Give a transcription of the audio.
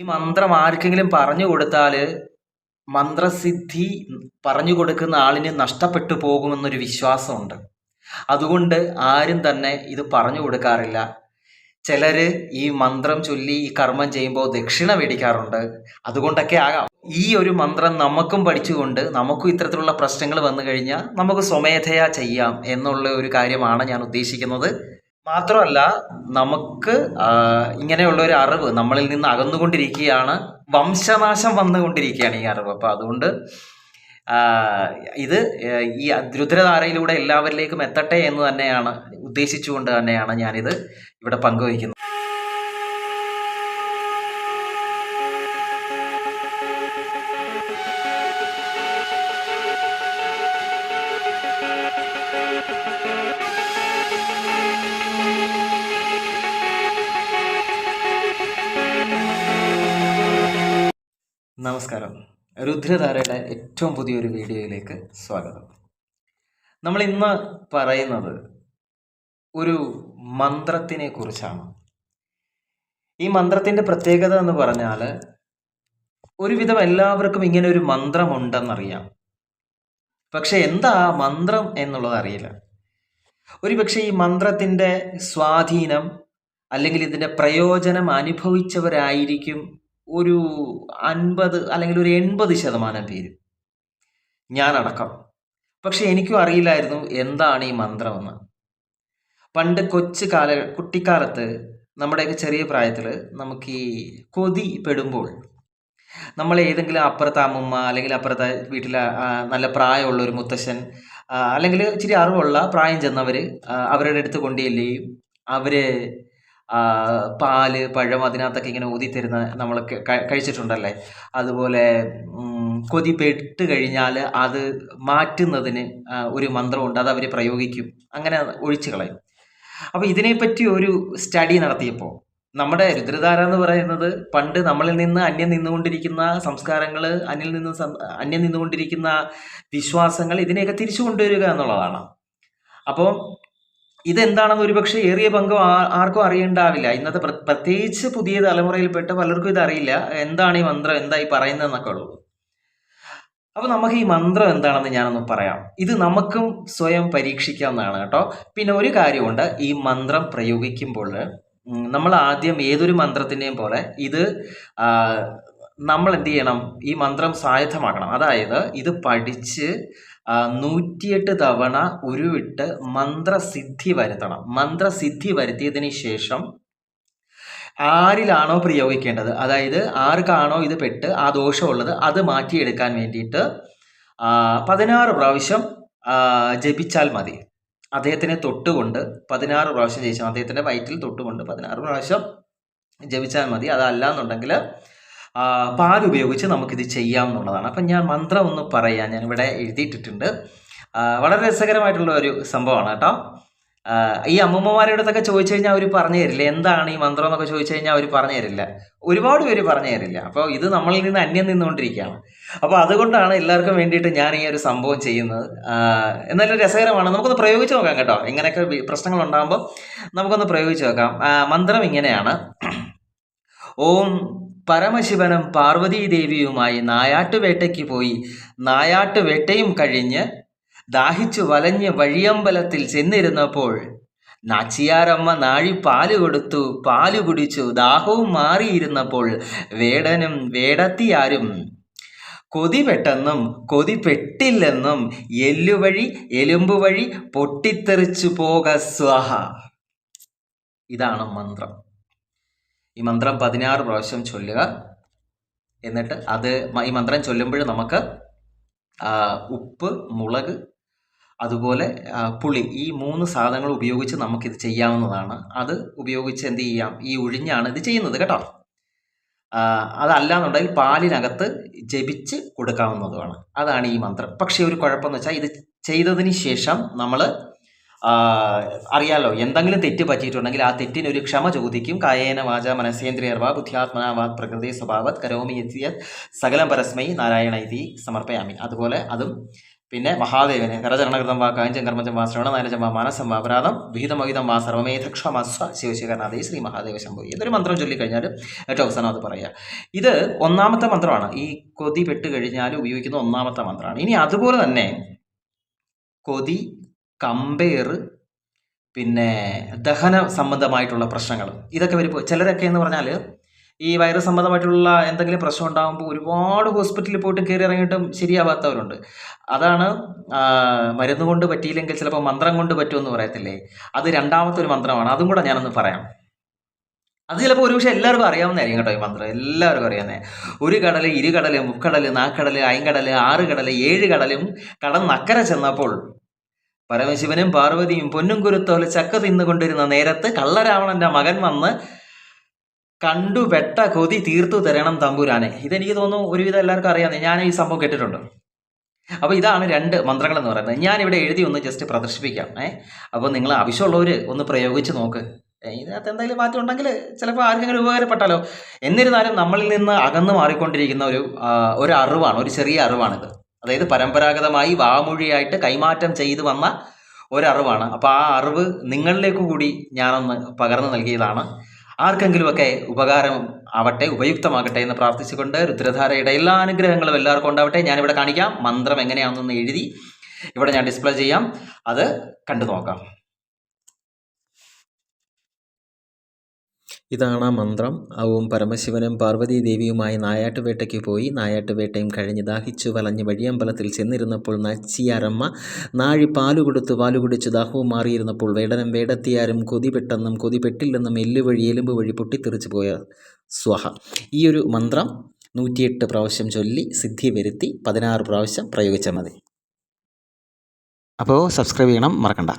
ഈ മന്ത്രം ആർക്കെങ്കിലും പറഞ്ഞു കൊടുത്താൽ മന്ത്രസിദ്ധി പറഞ്ഞു കൊടുക്കുന്ന ആളിന് നഷ്ടപ്പെട്ടു പോകുമെന്നൊരു വിശ്വാസമുണ്ട്. അതുകൊണ്ട് ആരും തന്നെ ഇത് പറഞ്ഞു കൊടുക്കാറില്ല. ചിലർ ഈ മന്ത്രം ചൊല്ലി ഈ കർമ്മം ചെയ്യുമ്പോൾ ദക്ഷിണ മേടിക്കാറുണ്ട്. അതുകൊണ്ടൊക്കെ ആകാം. ഈ ഒരു മന്ത്രം നമുക്കും പഠിച്ചുകൊണ്ട് നമുക്കും ഇത്തരത്തിലുള്ള പ്രശ്നങ്ങൾ വന്നു കഴിഞ്ഞാൽ നമുക്ക് സ്വമേധയാ ചെയ്യാം എന്നുള്ള ഒരു കാര്യമാണ് ഞാൻ ഉദ്ദേശിക്കുന്നത്. മാത്രമല്ല നമുക്ക് ഇങ്ങനെയുള്ള ഒരു അറിവ് നമ്മളിൽ നിന്ന് അകന്നുകൊണ്ടിരിക്കുകയാണ്. വംശനാശം വന്നുകൊണ്ടിരിക്കുകയാണ് ഈ അറിവ്. അപ്പോൾ അതുകൊണ്ട് ഇത് ഈ രുദ്രധാരയിലൂടെ എല്ലാവരിലേക്കും എത്തട്ടെ എന്ന് തന്നെയാണ് ഉദ്ദേശിച്ചുകൊണ്ട് തന്നെയാണ് ഞാനിത് ഇവിടെ പങ്കുവയ്ക്കുന്നത്. നമസ്കാരം. രുദ്രധാരയുടെ ഏറ്റവും പുതിയൊരു വീഡിയോയിലേക്ക് സ്വാഗതം. നമ്മൾ ഇന്ന് പറയുന്നത് ഒരു മന്ത്രത്തിനെ കുറിച്ചാണ്. ഈ മന്ത്രത്തിന്റെ പ്രത്യേകത എന്ന് പറഞ്ഞാൽ ഒരുവിധം എല്ലാവർക്കും ഇങ്ങനെ ഒരു മന്ത്രമുണ്ടെന്നറിയാം. പക്ഷെ എന്താ മന്ത്രം എന്നുള്ളത് അറിയില്ല. ഒരു പക്ഷേ ഈ മന്ത്രത്തിന്റെ സ്വാധീനം അല്ലെങ്കിൽ ഇതിന്റെ പ്രയോജനം അനുഭവിച്ചവരായിരിക്കും ഒരു അൻപത് അല്ലെങ്കിൽ ഒരു എൺപത് ശതമാനം പേരും ഞാനടക്കം. പക്ഷെ എനിക്കും അറിയില്ലായിരുന്നു എന്താണ് ഈ മന്ത്രമെന്ന്. പണ്ട് കൊച്ചു കാല കുട്ടിക്കാലത്ത് നമ്മുടെയൊക്കെ ചെറിയ പ്രായത്തിൽ നമുക്ക് ഈ കൊതി പെടുമ്പോൾ നമ്മൾ ഏതെങ്കിലും അപ്പുറത്തെ അമ്മമ്മ അല്ലെങ്കിൽ അപ്പുറത്തെ വീട്ടിലെ നല്ല പ്രായമുള്ള ഒരു മുത്തശ്ശൻ അല്ലെങ്കിൽ ഇച്ചിരി അറിവുള്ള പ്രായം ചെന്നവർ അവരുടെ അടുത്ത് കൊണ്ടുചെല്ലുകയും അവർ പാൽ പഴം അതിനകത്തൊക്കെ ഇങ്ങനെ ഊതി തരുന്ന നമ്മൾ കഴിച്ചിട്ടുണ്ടല്ലേ? അതുപോലെ കൊതി പെട്ട് കഴിഞ്ഞാൽ അത് മാറ്റുന്നതിന് ഒരു മന്ത്രമുണ്ട്. അത് അവർ പ്രയോഗിക്കും. അങ്ങനെ ഒഴിച്ചു കളയും. അപ്പോൾ ഇതിനെപ്പറ്റി ഒരു സ്റ്റഡി നടത്തിയപ്പോൾ നമ്മുടെ രുദ്രധാര എന്ന് പറയുന്നത് പണ്ട് നമ്മളിൽ നിന്ന് അന്യം നിന്നുകൊണ്ടിരിക്കുന്ന സംസ്കാരങ്ങൾ അന്യം നിന്ന് അന്യം നിന്നുകൊണ്ടിരിക്കുന്ന വിശ്വാസങ്ങൾ ഇതിനെയൊക്കെ തിരിച്ചു കൊണ്ടുവരിക എന്നുള്ളതാണ്. അപ്പോൾ ഇതെന്താണെന്ന് ഒരുപക്ഷെ ഏറിയ പങ്കും ആർക്കും അറിയണ്ടാവില്ല. ഇന്നത്തെ പ്ര- പ്രത്യേകിച്ച് പുതിയ തലമുറയിൽപ്പെട്ട പലർക്കും ഇതറിയില്ല. എന്താണ് ഈ മന്ത്രം? എന്തായി ഈ പറയുന്നതെന്നൊക്കെ ഉള്ളത് അപ്പൊ നമുക്ക് ഈ മന്ത്രം എന്താണെന്ന് ഞാനൊന്ന് പറയാം. ഇത് നമുക്കും സ്വയം പരീക്ഷിക്കാവുന്നതാണ് കേട്ടോ. പിന്നെ ഒരു കാര്യമുണ്ട്. ഈ മന്ത്രം പ്രയോഗിക്കുമ്പോൾ നമ്മൾ ആദ്യം ഏതൊരു മന്ത്രത്തിന്റെയും പോലെ ഇത് നമ്മൾ എന്ത് ചെയ്യണം ഈ മന്ത്രം സായുധമാക്കണം. അതായത് ഇത് പഠിച്ച് നൂറ്റിയെട്ട് തവണ ഉരുവിട്ട് മന്ത്രസിദ്ധി വരുത്തണം. മന്ത്രസിദ്ധി വരുത്തിയതിന് ശേഷം ആരിലാണോ പ്രയോഗിക്കേണ്ടത്? അതായത് ആർക്കാണോ ഇത് പെട്ട് ആ ദോഷമുള്ളത് അത് മാറ്റിയെടുക്കാൻ വേണ്ടിയിട്ട് പതിനാറ് പ്രാവശ്യം ജപിച്ചാൽ മതി. അദ്ദേഹത്തിനെ തൊട്ടുകൊണ്ട് പതിനാറ് പ്രാവശ്യം ജയിച്ചാൽ. അദ്ദേഹത്തിന്റെ വയറ്റിൽ തൊട്ടുകൊണ്ട് പതിനാറ് പ്രാവശ്യം ജപിച്ചാൽ മതി. അതല്ല എന്നുണ്ടെങ്കിൽ പാൽ ഉപയോഗിച്ച് നമുക്കിത് ചെയ്യാം എന്നുള്ളതാണ്. അപ്പം ഞാൻ മന്ത്രം ഒന്ന് പറയാം. ഞാൻ ഇവിടെ എഴുതിയിട്ടിട്ടുണ്ട് വളരെ രസകരമായിട്ടുള്ള ഒരു സംഭവമാണ് കേട്ടോ. ഈ അമ്മൂമ്മമാരുടെ അടുത്തൊക്കെ ചോദിച്ചു കഴിഞ്ഞാൽ അവർ പറഞ്ഞു തരില്ല? എന്താണ് ഈ മന്ത്രം എന്നൊക്കെ ചോദിച്ചു കഴിഞ്ഞാൽ അവർ പറഞ്ഞു തരില്ല. ഒരുപാട് പേര് പറഞ്ഞു തരില്ല. അപ്പോൾ ഇത് നമ്മളിൽ നിന്ന് അന്യം നിന്നുകൊണ്ടിരിക്കുകയാണ്. അപ്പോൾ അതുകൊണ്ടാണ് എല്ലാവർക്കും വേണ്ടിയിട്ട് ഞാൻ ഈ ഒരു സംഭവം ചെയ്യുന്നത്. എന്നാലും രസകരമാണ്. നമുക്കൊന്ന് പ്രയോഗിച്ച് നോക്കാം കേട്ടോ. ഇങ്ങനെയൊക്കെ പ്രശ്നങ്ങൾ ഉണ്ടാകുമ്പോൾ നമുക്കൊന്ന് പ്രയോഗിച്ച് നോക്കാം. മന്ത്രം ഇങ്ങനെയാണ്. ഓം പരമശിവനും പാർവതീദേവിയുമായി നായാട്ടുവേട്ടയ്ക്ക് പോയി നായാട്ടുവേട്ടയും കഴിഞ്ഞ് ദാഹിച്ചു വലഞ്ഞ് വഴിയമ്പലത്തിൽ ചെന്നിരുന്നപ്പോൾ നാച്ചിയാരമ്മ നാഴി പാൽ കൊടുത്തു പാൽ കുടിച്ചു ദാഹവും മാറിയിരുന്നപ്പോൾ വേടനും വേടത്തിയാരും കൊതി പെട്ടെന്നും കൊതി പെട്ടില്ലെന്നും എല്ലുവഴി എലുമ്പ് വഴി പൊട്ടിത്തെറിച്ചു പോക സ്വാഹ. ഇതാണ് മന്ത്രം. ഈ മന്ത്രം പതിനാറ് പ്രാവശ്യം ചൊല്ലുക. എന്നിട്ട് അത് ഈ മന്ത്രം ചൊല്ലുമ്പോൾ നമുക്ക് ഉപ്പ് മുളക് അതുപോലെ പുളി ഈ മൂന്ന് സാധനങ്ങൾ ഉപയോഗിച്ച് നമുക്കിത് ചെയ്യാവുന്നതാണ്. അത് ഉപയോഗിച്ച് എന്ത് ചെയ്യാം? ഈ ഒഴിഞ്ഞാണ് ഇത് ചെയ്യുന്നത് കേട്ടോ. അതല്ല എന്നുണ്ടെങ്കിൽ പാലിനകത്ത് ജപിച്ച് കൊടുക്കാവുന്നതുമാണ്. അതാണ് ഈ മന്ത്രം. പക്ഷേ ഒരു കുഴപ്പമെന്ന് വെച്ചാൽ ഇത് ചെയ്തതിന് ശേഷം നമ്മൾ അറിയാലോ എന്തെങ്കിലും തെറ്റ് പറ്റിയിട്ടുണ്ടെങ്കിൽ ആ തെറ്റിന് ഒരു ക്ഷമ ചോദിക്കും. കായേന വാച മനസേന്ദ്രിയർവ ബുദ്ധ്യാത്മനാവാത് പ്രകൃതി സ്വഭാവത് കരോമി എത്തിയ സകലം പരസ്മൈ നാരായണ ഇതി സമർപ്പയാമി. അതുപോലെ അതും പിന്നെ മഹാദേവന് കരചരണകൃതം വാ കാഞ്ചം കർമ്മജം വാ ശ്രവണ നാരജം വാ മാനസം വാ അപരാധം വിഹിതമഹിതം വാ സർവമേധക്ഷമസ്വ ശിവശിഖരനാഥേ ശ്രീ മഹാദേവ ശംഭു. ഇതൊരു മന്ത്രം ചൊല്ലിക്കഴിഞ്ഞാൽ ഏറ്റവും അവസാനം അത് പറയുക ഇത് ഒന്നാമത്തെ മന്ത്രമാണ്. ഈ കൊതി പെട്ട് കഴിഞ്ഞാൽ ഉപയോഗിക്കുന്ന ഒന്നാമത്തെ മന്ത്രമാണ്. ഇനി അതുപോലെ തന്നെ കൊതി കമ്പേറ് പിന്നെ ദഹന സംബന്ധമായിട്ടുള്ള പ്രശ്നങ്ങൾ. ഇതൊക്കെ വരുമ്പോൾ ചിലരൊക്കെ എന്ന് പറഞ്ഞാൽ ഈ വൈറസ് സംബന്ധമായിട്ടുള്ള എന്തെങ്കിലും പ്രശ്നം ഉണ്ടാകുമ്പോൾ ഒരുപാട് ഹോസ്പിറ്റലിൽ പോയിട്ട് കയറി ഇറങ്ങിയിട്ടും ശരിയാവാത്തവരുണ്ട്. അതാണ് മരുന്ന് കൊണ്ട് പറ്റിയില്ലെങ്കിൽ ചിലപ്പോൾ മന്ത്രം കൊണ്ട് പറ്റുമെന്ന് പറയത്തില്ലേ? അത് രണ്ടാമത്തെ ഒരു മന്ത്രമാണ്. അതും കൂടെ ഞാനൊന്ന് പറയാം. അത് ചിലപ്പോൾ ഒരുപക്ഷെ എല്ലാവർക്കും അറിയാവുന്നതായിരിക്കും കേട്ടോ ഈ മന്ത്രം. എല്ലാവർക്കും അറിയാവുന്നത് ഒരു കടൽ ഇരുകടൽ മുക്കടൽ നാക്കടൽ ഐങ്കടൽ ആറ് കടൽ ഏഴ് കടലും കടന്നക്കരെ ചെന്നപ്പോൾ പരമശിവനും പാർവതിയും പൊന്നും കുരുത്തോലെ ചക്ക തിന്നുകൊണ്ടിരുന്ന നേരത്ത് കള്ളരാവണന്റെ മകൻ വന്ന് കണ്ടു വെട്ട കൊതി തീർത്തു തരണം തമ്പുരാനെ. ഇതെനിക്ക് തോന്നുന്നു ഒരുവിധം എല്ലാവർക്കും അറിയാം. ഞാൻ ഈ സംഭവം കേട്ടിട്ടുണ്ട്. അപ്പോൾ ഇതാണ് രണ്ട് മന്ത്രങ്ങൾ എന്ന് പറയുന്നത്. ഞാൻ ഇവിടെ എഴുതി ഒന്ന് ജസ്റ്റ് പ്രദർശിപ്പിക്കാം. ഏ? അപ്പോൾ നിങ്ങൾ ആവശ്യമുള്ളവർ ഒന്ന് പ്രയോഗിച്ച് നോക്ക്. ഇതിനകത്ത് എന്തെങ്കിലും മാറ്റം ഉണ്ടെങ്കിൽ ചിലപ്പോൾ ആർക്കെങ്കിലും ഉപകാരപ്പെട്ടാലോ? എന്നിരുന്നാലും നമ്മളിൽ നിന്ന് അകന്നു മാറിക്കൊണ്ടിരിക്കുന്ന ഒരു ഒരു അറിവാണ് ഒരു ചെറിയ അറിവാണിത്. അതായത് പരമ്പരാഗതമായി വാമൊഴിയായിട്ട് കൈമാറ്റം ചെയ്തു വന്ന ഒരറിവാണ്. അപ്പോൾ ആ അറിവ് നിങ്ങളിലേക്ക് കൂടി ഞാനൊന്ന് പകർന്നു നൽകിയതാണ്. ആർക്കെങ്കിലുമൊക്കെ ഉപകാരം ആവട്ടെ ഉപയുക്തമാകട്ടെ എന്ന് പ്രാർത്ഥിച്ചുകൊണ്ട് രുദ്രധാരയുടെ എല്ലാ അനുഗ്രഹങ്ങളും എല്ലാവർക്കും ഉണ്ടാവട്ടെ. ഞാനിവിടെ കാണിക്കാം. മന്ത്രം എങ്ങനെയാണെന്ന് എഴുതി ഇവിടെ ഞാൻ ഡിസ്പ്ലേ ചെയ്യാം. അത് കണ്ടു നോക്കാം. ഇതാണ് ആ മന്ത്രം. ഓം പരമശിവനും പാർവതീദേവിയുമായി നായാട്ടുവേട്ടയ്ക്ക് പോയി. നായാട്ടുവേട്ടയും കഴിഞ്ഞ് ദാഹിച്ചു വലഞ്ഞ് വഴിയമ്പലത്തിൽ ചെന്നിരുന്നപ്പോൾ നച്ചിയാരമ്മ നാഴി പാലു കൊടുത്ത് പാലു കുടിച്ച് ദാഹവും മാറിയിരുന്നപ്പോൾ വേടനും വേടത്തിയാരും കൊതി പെട്ടെന്നും കൊതി പെട്ടില്ലെന്നും എല്ല് വഴി എലുമ്പ് വഴി പൊട്ടിത്തെറിച്ചു പോയ സ്വഹ. ഈ ഒരു മന്ത്രം നൂറ്റിയെട്ട് പ്രാവശ്യം ചൊല്ലി സിദ്ധി വരുത്തി പതിനാറ് പ്രാവശ്യം പ്രയോഗിച്ചാൽ മതി. അപ്പോൾ സബ്സ്ക്രൈബ് ചെയ്യണം മറക്കണ്ട.